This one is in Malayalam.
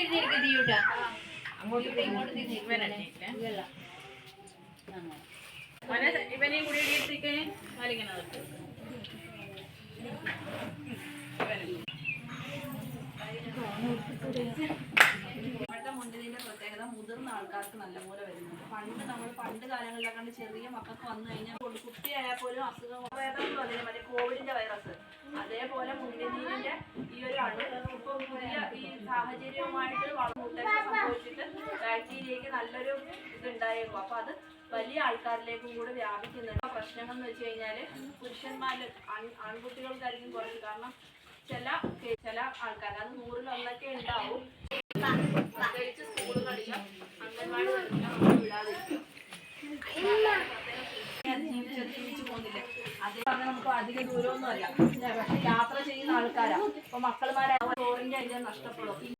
തിരിഞ്ഞിരിക്കും തീയൂട്ടാ അങ്ങോട്ട് ഇങ്ങോട്ട് തിരിഞ്ഞിരിക്കും ഇവനെയും കൂടി മുണ്ടിന്റെ പ്രത്യേകത മുതിർന്ന ആൾക്കാർക്ക് നല്ലപോലെ വരുന്നുണ്ട്. പണ്ട് നമ്മൾ പണ്ട് കാലങ്ങളിലൊക്കെ കണ്ട് ചെറിയ മക്കൾക്ക് വന്നു കഴിഞ്ഞാൽ കുട്ടിയായാൽ പോലും അസുഖം വൈറസ് വന്നില്ല മറ്റേ കോവിഡിന്റെ വൈറസ് അതേപോലെ മുണ്ടിനീരിന്റെ ഈ ഒരു അണു സാഹചര്യവുമായിട്ട് മുട്ടേഷൻ സംഭവിച്ചിട്ട് ബാക്ടീരിയക്ക് നല്ലൊരു ഇത് അപ്പോൾ അപ്പൊ അത് വലിയ ആൾക്കാരിലേക്കും കൂടെ വ്യാപിക്കുന്നുണ്ട്. പ്രശ്നങ്ങൾ എന്ന് വെച്ച് കഴിഞ്ഞാൽ പുരുഷന്മാര് ആൺ- ആൺകുട്ടികൾക്കായിരിക്കും കുറച്ച്. കാരണം ചില ചില ആൾക്കാർ അത് നൂറിൽ ഒന്നൊക്കെ ഉണ്ടാവും. പ്രത്യേകിച്ച് സ്കൂളുകളിലും അധിക ദൂരമൊന്നുമല്ല. പക്ഷെ യാത്ര ചെയ്യുന്ന ആൾക്കാരാ. അപ്പൊ മക്കളുമാരെ ചോറിന്റെ അരി നഷ്ടപ്പെടും.